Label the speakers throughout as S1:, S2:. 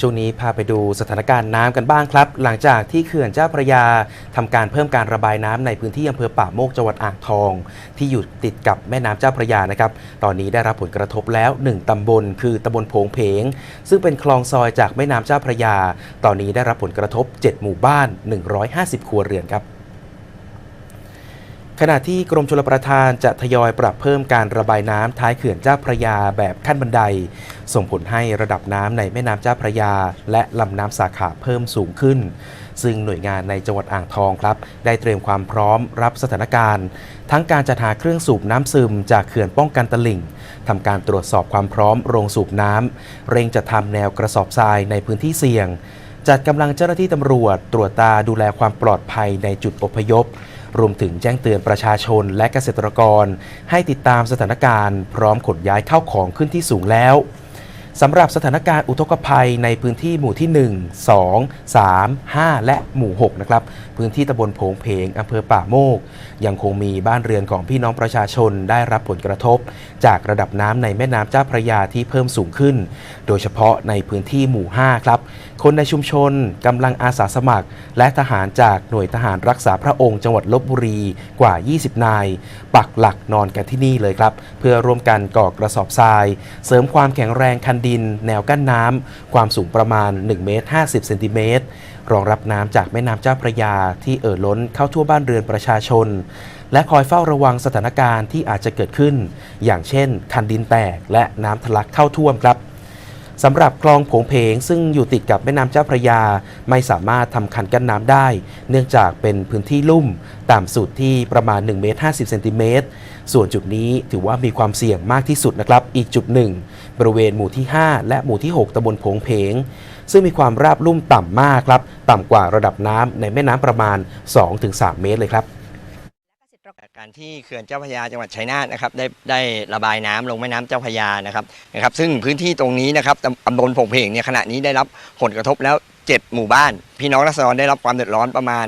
S1: ช่วงนี้พาไปดูสถานการณ์น้ำกันบ้างครับ หลังจากที่เขื่อนเจ้าพระยาทำการเพิ่มการระบายน้ำในพื้นที่อำเภอป่าโมกจังหวัดอ่างทอง ที่อยู่ติดกับแม่น้ำเจ้าพระยานะครับ ตอนนี้ได้รับผลกระทบแล้ว 1ตำบล คือตำบลโผงเพง ซึ่งเป็นคลองซอยจากแม่น้ำเจ้าพระยา ตอนนี้ได้รับผลกระทบ 7 หมู่บ้าน 150 ครัวเรือนครับ ขณะที่กรมชลประทานจะทยอยปรับเพิ่มการระบายน้ำท้ายเขื่อนเจ้าพระยาแบบขั้นบันได ส่งผลให้ระดับน้ำในแม่น้ำเจ้าพระยา และลำน้ำสาขาเพิ่มสูงขึ้น ซึ่งหน่วยงานในจังหวัดอ่างทองครับ ได้เตรียมความพร้อมรับสถานการณ์ ทั้งการจัดหาเครื่องสูบน้ำซึมจากเขื่อนป้องกันตลิ่งทำการตรวจสอบความพร้อมโรงสูบน้ำเร่งจัดทำแนวกระสอบทรายในพื้นที่เสี่ยง จัดกำลังเจ้าหน้าที่ตำรวจตรวจตาดูแลความปลอดภัยในจุดอพยพ รวมถึงแจ้งเตือนประชาชนและเกษตรกร ให้ติดตามสถานการณ์ พร้อมขนย้ายเข้าของขึ้นที่สูงแล้ว สำหรับสถานการณ์อุทกภัยในพื้นที่หมู่ที่ 1 2 3 5 และหมู่ 6 นะครับ พื้นที่ตำบลโผงเพงอำเภอป่าโมก ยังคงมีบ้านเรือนของพี่น้องประชาชนได้รับผลกระทบ จากระดับน้ำในแม่น้ำเจ้าพระยาที่เพิ่มสูงขึ้น โดยเฉพาะในพื้นที่หมู่ 5 ครับ คนในชุมชนกำลังอาสาสมัคร และทหารจากหน่วยทหารรักษาพระองค์จังหวัดลบบุรีกว่า 20 นาย ปักหลักนอนกันที่นี่เลยครับ เพื่อร่วมกันก่อกระสอบทราย เสริมความแข็งแรงคันดิน แนวกั้นน้ำความสูงประมาณ1เมตร50เซนติเมตรรองรับน้ำจากแม่น้ำเจ้าพระยาที่เอ่อล้นเข้าทั่วบ้านเรือนประชาชน และคอยเฝ้าระวังสถานการณ์ที่อาจจะเกิดขึ้น อย่างเช่น คันดินแตกและน้ำทะลักเข้าท่วมครับ สำหรับคลองผงเพงซึ่งอยู่ติดกับแม่น้ำเจ้าพระยา ไม่สามารถทำคันกั้นน้ำได้ เนื่องจากเป็นพื้นที่ลุ่มต่ำสุดที่ประมาณ1เมตร50เซนติเมตรส่วนจุดนี้ถือว่ามีความเสี่ยงมากที่สุดนะครับ อีกจุดหนึ่งบริเวณหมู่ที่ 5 และหมู่ที่ 6ตำบลผงเพงซึ่งมีความราบลุ่มต่ำมากครับ ต่ำกว่าระดับน้ำในแม่น้ำประมาณ 2-3 เมตรเลยครับ
S2: การที่เขื่อนเจ้าพระยาจังหวัดชัยนาทนะครับได้ได้ระบายน้ำลงแม่น้ำเจ้าพระยานะครับนะครับ ซึ่งพื้นที่ตรงนี้นะครับตำบลผงเพงเนี่ยขณะนี้ได้รับผลกระทบแล้ว 7 หมู่บ้าน พี่น้องรัษฎรได้รับความเดือดร้อนประมาณ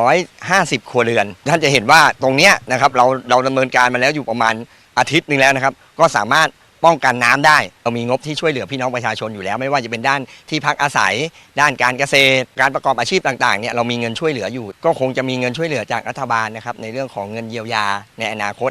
S2: 150 ครัวเรือน ท่านจะเห็นว่าตรงเนี้ยนะครับเราเราดำเนินการมาแล้วอยู่ประมาณอาทิตย์นึงแล้วนะครับ ก็สามารถ ป้องกันน้ำได้เรามีงบที่ช่วยเหลือพี่น้องประชาชนอยู่แล้ว ไม่ว่าจะเป็นด้านที่พักอาศัย ด้านการเกษตร การประกอบอาชีพต่างๆเนี่ยเรามีเงินช่วยเหลืออยู่ ก็คงจะมีเงินช่วยเหลือจากรัฐบาลนะครับในเรื่องของเงินเยียวยาในอนาคต